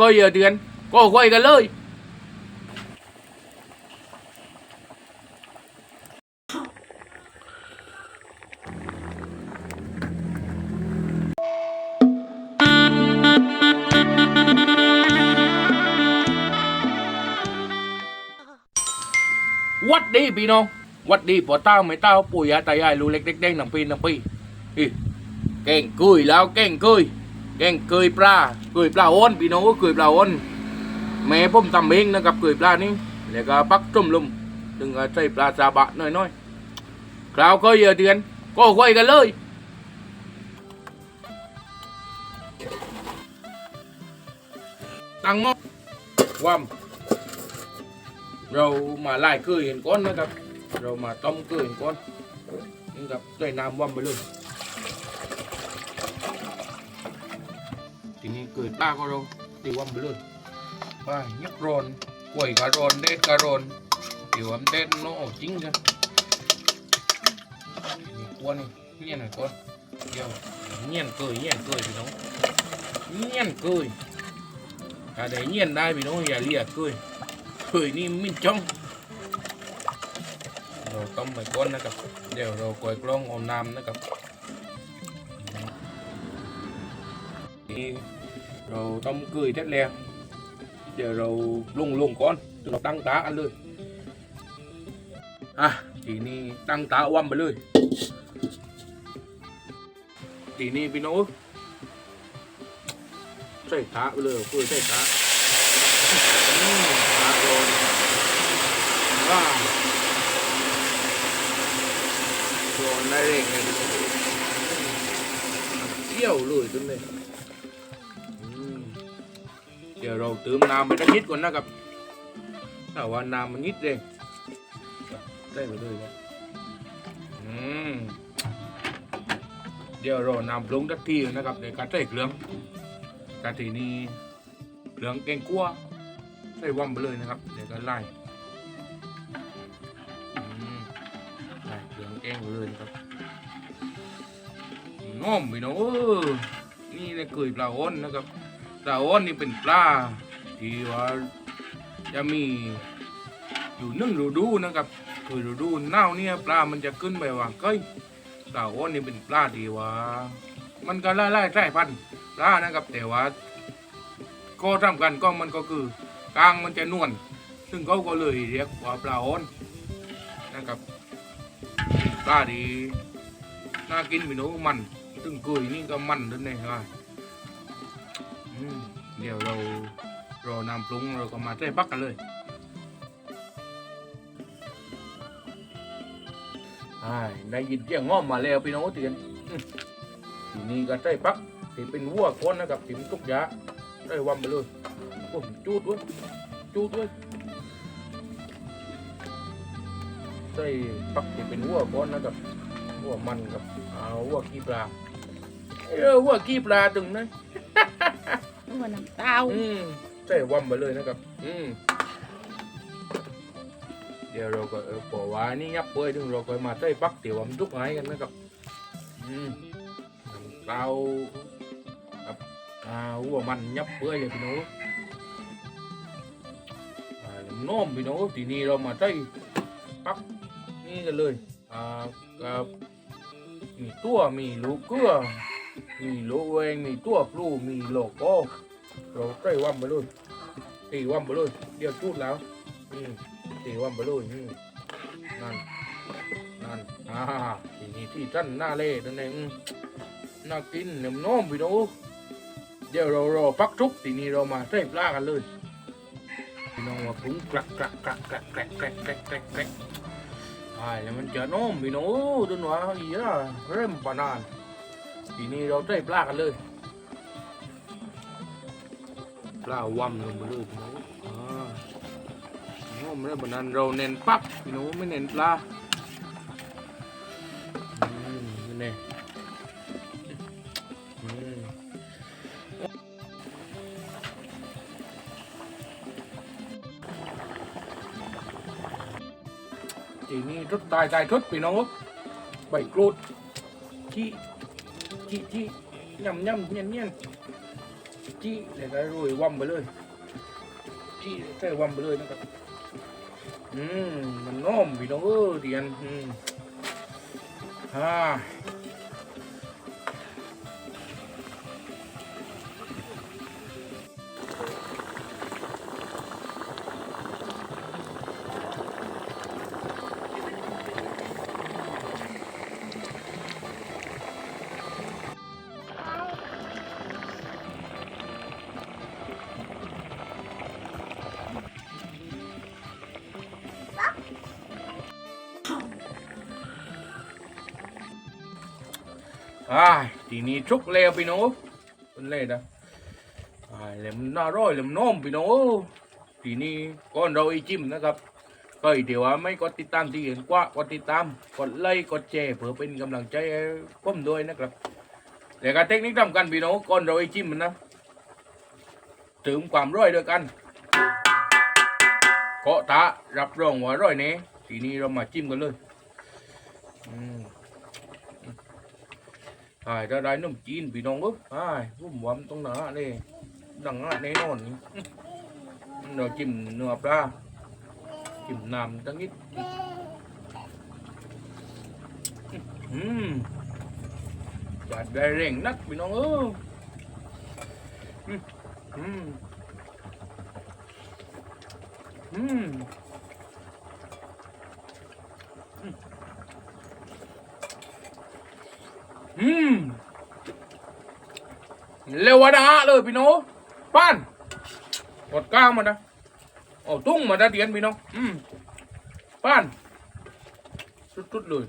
ก็เยอะเดือนก็คุยกันเลยวัดดีพี่น้องวัดดีปอเต้าไม่เต้าปู่ย่าตายายลูกเล็กเด็กแดงหนังปีหนังปีอีแกงกุยแล้วแกงกุย แกงเกยปลาเกยปลาอ้นพี่น้องก็เกยปลาอ้นแม่ผมทำเองนะครับเกยปลานี่แล้วก็ปักจุ่มลุมถึงใส่ปลาซาบะน้อยๆคราวก็เยอะเดือนก็คุยกันเลยตั้งหม้อว่ำเรามาไล่เกลือเห็นก้อนนะครับ เรามาต้มเกลือเห็นก้อนนี่ครับใส่น้ำว่ำไปเลย ทีนี้เกิดป้าก็เราตีว่ำไปเลยไป้ายักร้อนกล้วยกระร้อนเด็ดกระร้อนเดี๋ยวมันเด็ดโน่จริงจ้ะนี่ก้อนนี่เงี้ยหน่อยก้อนเดี๋ยวเงี้ยนเกยเงี้ยนเกยพี่น้องเงี้ยนเกยถ้าได้เงี้ยนได้พี่น้องอย่าเรียกเกยเคยนี่มินจ้องเราต้มไปก้นนะครับ เดี๋ยวเรากวยกล้องอมน้ำนะครับ rồi trong cười rất lè. Để rồi lùng lùng con rồi tăng tá ăn lười à thì ni tăng tá oam bà lười thì ni bị nấu chạy tá luôn lười cười chạy tá. Ừ, wow rồi. À rồi này này. Chiều lười tuần này เดี๋ยวเราเติมน้ำไปสักนิดก่อนนะครับถ้าว่าน้ำมันนิดเองได้ไปเลยครับอืมเดี๋ยวรอน้ำปรุงสักทีนะครับในการใส่เครื่องกะทีนี้เครื่องแกงคั่วใส่ว่ำไปเลยนะครับเดี๋ยวก็ไล่ไล่เหลืองแกงไปเลยนะครับน้อมไปเนาะเออนี่เลยเกยปลาอ้อนนะครับ ปลาอ้อนนี่เป็นปลาที่ว่าจะมีอยู่นึ่งฤดูนะครับคือฤดูหนาวเนี่ยปลามันจะขึ้นไปว่าเก้ยปลาอ้อนนี่เป็นปลาที่ว่ามันก็ไล่ไล่ใช่พันปลานะครับแต่ว่าก็ทำกันก็มันก็คือกลางมันจะนวลซึ่งเขาก็เลยเรียกว่าปลาอ้อนนะครับปลาดีน่ากินพี่น้องมันซึ่งกุยนี่ก็มันด้วยนะครับ เดี๋ยวเรารอน้ำปรุงเราก็มาใส่ปักกันเลยอ่ได้ยินเสียงง้อมมาแล้วพี่น้องเตือนทีนี้ก็ใส่ปักที่เป็นวัวคนนะครับที่มันทุกยาได้วำไปเลยโอ้ยจูดด้วยจูดด้วยใส่ปักที่เป็นหัวก้อนนะครับหัวมันกับเอาหัวขี้ปลาเออหัวขี้ปลาตึงน หัวน้ำเต้าอืมใส่วำไปเลยนะครับ อืมเดี๋ยวเราก็เออปอว่านี่ยับเปื่อยถึงเราก็มาใส่ปักเดี๋ยวมันทุกไห้กันนะครับ อืมน้ำเต้ากับอ่าหัวมันยับเปื่อยเลยพี่น้องอ่าน้ำน้อมพี่น้องทีนี้เรามาใส่ปักนี่กันเลยอ่ากับมีตัวมีลูกเกลือ มีลูกเวงมีตัวปลูมีโลโก้เราใส่ว่ำไปเลยตีว่ำไปเลยเดี๋ยวจุดแล้วอืมตีว่ำไปเลยอืมนั่นนั่นอ่าทีนี้ที่ท่านหน้าเล่นั่นเองอืมน่ากินเน้ำน้อมพี่น้องเดี๋ยวเรารอปักทุกทีนี้เรามาใส่ปลากันเลยพี่น้องว่าปรุงกรักกรักกรักกรักกรักกรักกรักกรักกรักใช่แล้วมันจะน้อมพี่น้องดูหน่อยอีน่ะเริ่มปานาน ทีนี้เราใส่ปลากันเลย ปลาว่ำลงไปเลยพี่น้องอ่าน้อมแล้บนนั้นเราเน้นปักพี่น้องไม่เน้นปลาอืมนี่แน่อืมทีนี้รถตายตายทดพี่น้องใบกรูดขี้ chị chị nhầm nhầm nhầm nhầm chị để cái rồi quầm vào เลย chị cái quầm vào เลยนะครับอืมมันน้อมพี่น้องเออเดียนอืมฮ่า อ่าทีนี้ชุกแล้วพี่น้องเป็นเลยนะอ่าเล็มน่าร้อยเล็มน้อมพี่น้องทีนี้ก่อนเราไอจิ้มนะครับก็เดี๋ยวไม่กดติดตามที่เห็นกว่ากดติดตาม กดไลค์กดแชร์เพื่อเป็นกำลังใจให้ผมด้วยนะครับแล้วก็เทคนิคทำกันพี่น้องก่อนเราไอจิ้มมันนะถึงความร้อยด้วยกันเกาะตารับรองว่าร้อยแนี้ทีนี้เรามาจิ้มกันเลยอืม ไอ้ได้ได้นมจีนพี่น้องเอ้ยไอ้รุ่มหวานตรงหน้านี่ดังหน้าแน่นอนนี่เราจิ้มเนื้อปลาจิ้มน้ำตั้งนิดอืมจัดได้เร่งนักพี่น้องเอ้ยอืมอืมอืมอืม เลวดาเลยพี่น้องป้านกดก้างมานะโอ้ตุ้งมาได้เดียนพี่น้องอืมป้านสุดๆเลย